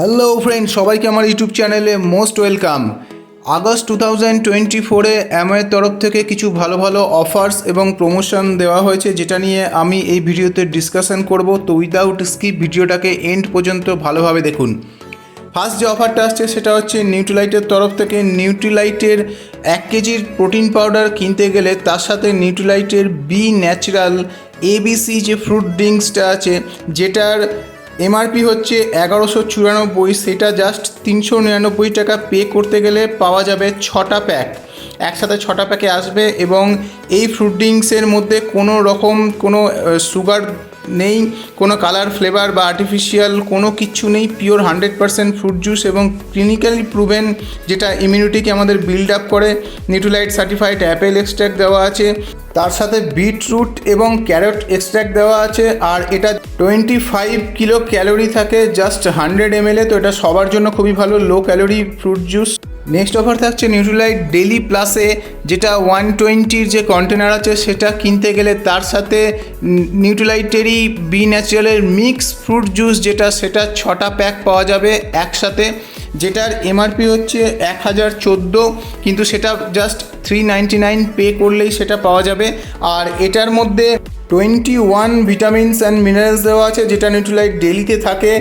Hello friend সবাইকে আমার YouTube চ্যানেলে most welcome August two thousand twenty ফোরে অ্যাময়ের তরফ থেকে কিছু ভালো ভালো অফার্স এবং প্রমোশন দেওয়া হয়েছে, যেটা নিয়ে আমি এই ভিডিওতে ডিসকাশন করব। তো উইদাউট স্কিপ ভিডিওটাকে এন্ড পর্যন্ত ভালোভাবে দেখুন। ফার্স্ট যে অফারটা আসছে, সেটা হচ্ছে নিউট্রিলাইটের তরফ থেকে নিউট্রিলাইটের এক কেজির প্রোটিন পাউডার কিনতে গেলে তার সাথে নিউট্রিলাইটের বি ন্যাচারাল এবিসি যে ফ্রুট ড্রিঙ্কসটা আছে, যেটার এমআরপি হচ্ছে এগারোশো চুরানব্বই, সেটা জাস্ট তিনশো নিরানব্বই টাকা পে করতে গেলে পাওয়া যাবে ছটা প্যাক একসাথে ছটা প্যাকে আসবে এবং এই ফ্রুট ড্রিঙ্কসের মধ্যে কোনো রকম কোনো সুগার নেই, কোনো কালার ফ্লেভার বা আর্টিফিশিয়াল কোনো কিচ্ছু নেই pure hundred percent fruit juice এবং ক্লিনিক্যালি প্রুভেন যেটা ইমিউনিটিকে আমাদের বিল্ড আপ করে নিউট্রিলাইট সার্টিফাইড অ্যাপেল এক্সট্র্যাক্ট দেওয়া আছে, তার সাথে বিটরুট এবং ক্যারট এক্সট্র্যাক্ট দেওয়া আছে, আর এটা টোয়েন্টি ফাইভ কিলো ক্যালোরি থাকে জাস্ট হান্ড্রেড এম তো এটা সবার জন্য খুবই ভালো low calorie fruit juice next offer থাকছে নিউট্রিলাইট ডেলি প্লাসে যেটা ওয়ান টোয়েন্টির যে কন্টেনার আছে, সেটা কিনতে গেলে তার সাথে নিউট্রিলাইটেরই বি ন্যাচারালের মিক্স ফ্রুট জুস যেটা, সেটা ছটা প্যাক পাওয়া যাবে একসাথে। যেটার এমআরপি হচ্ছে এক হাজার চোদ্দ, কিন্তু সেটা just three ninety nine pay করলেই সেটা পাওয়া যাবে। আর এটার মধ্যে twenty one vitamins and minerals দেওয়া আছে, যেটা নিউট্রিলাইট ডেলিতে থাকে,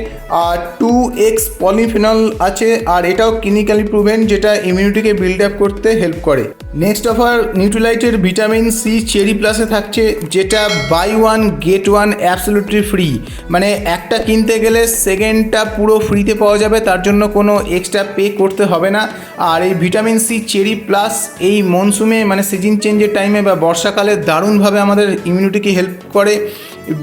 আর টু এক্স পলিফিনল আছে, আর এটাও ক্লিনিক্যালি প্রুভেন যেটা ইমিউনিটিকে বিল্ড আপ করতে হেল্প করে। নেক্সট অফার নিউট্রিলাইটের ভিটামিন সি চেরি প্লাসে থাকছে, যেটা buy one get one absolutely free মানে একটা কিনতে গেলে সেকেন্ডটা পুরো ফ্রিতে পাওয়া যাবে, তার জন্য কোনো এক্সট্রা পে করতে হবে না। আর এই ভিটামিন সি চেরি প্লাস এই মনসুমে মানে সিজন চেঞ্জের টাইমে বা বর্ষাকালে দারুণভাবে আমাদের ইমিউনিটিকে হেল্প করে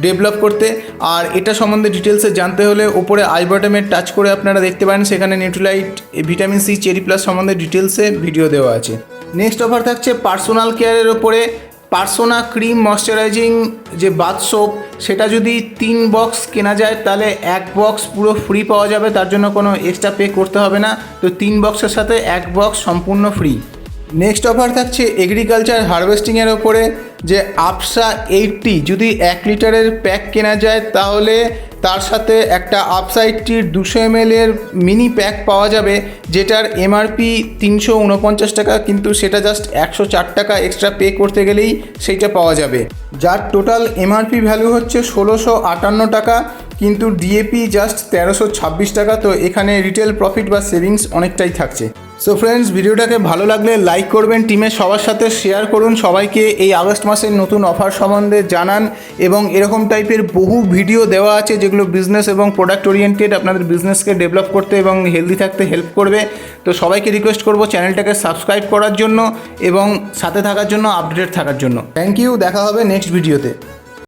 ডেভেলপ করতে। আর এটা সম্বন্ধে ডিটেলসে জানতে হলে ওপরে আই বটমে টাচ করে আপনারা দেখতে পারেন, সেখানে Nutrilite vitamin C cherry plus সম্বন্ধে ডিটেলসে ভিডিও দেওয়া আছে। নেক্সট অফার থাকছে পার্সোনাল কেয়ারের ওপরে পার্সোনা ক্রিম ময়শ্চারাইজিং যে বাথ সোপ সেটা যদি তিন বক্স কেনা যায়, তাহলে এক বক্স পুরো ফ্রি পাওয়া যাবে, তার জন্য কোনো এক্সট্রা পে করতে হবে না। তো তিন বক্সের সাথে এক বক্স সম্পূর্ণ ফ্রি নেক্সট অফার থাকছে এগ্রিকালচার হারভেস্টিংয়ের ওপরে, যে আপসা এইটটি যদি এক লিটারের প্যাক কেনা যায়, তাহলে তার সাথে একটা আপসা এইটটির দুশো এম এর মিনি প্যাক পাওয়া যাবে, যেটার এমআরপি তিনশো উনপঞ্চাশ টাকা, কিন্তু সেটা জাস্ট একশো চার টাকা এক্সট্রা পে করতে গেলেই সেইটা পাওয়া যাবে। যার টোটাল এমআরপি ভ্যালু হচ্ছে ষোলোশো আটান্ন টাকা কিন্তু ডিএপি জাস্ট তেরোশো ছাব্বিশ টাকা, তো এখানে রিটেল প্রফিট বা সেভিংস অনেকটাই থাকছে। সো ফ্রেন্ডস ভিডিওটাকে ভালো লাগলে লাইক করবেন টিমের সবার সাথে শেয়ার করুন, সবাইকে এই আগস্ট মাসের নতুন অফার সম্বন্ধে জানান এবং এরকম টাইপের বহু ভিডিও দেওয়া আছে যেগুলো বিজনেস এবং প্রোডাক্ট ওরিয়েন্টেড আপনাদের বিজনেসকে ডেভেলপ করতে এবং হেলদি থাকতে হেল্প করবে। তো সবাইকে রিকোয়েস্ট করব চ্যানেলটাকে সাবস্ক্রাইব করার জন্য এবং সাথে থাকার জন্য আপডেটেড থাকার জন্য। থ্যাংক ইউ দেখা হবে নেক্সট ভিডিওতে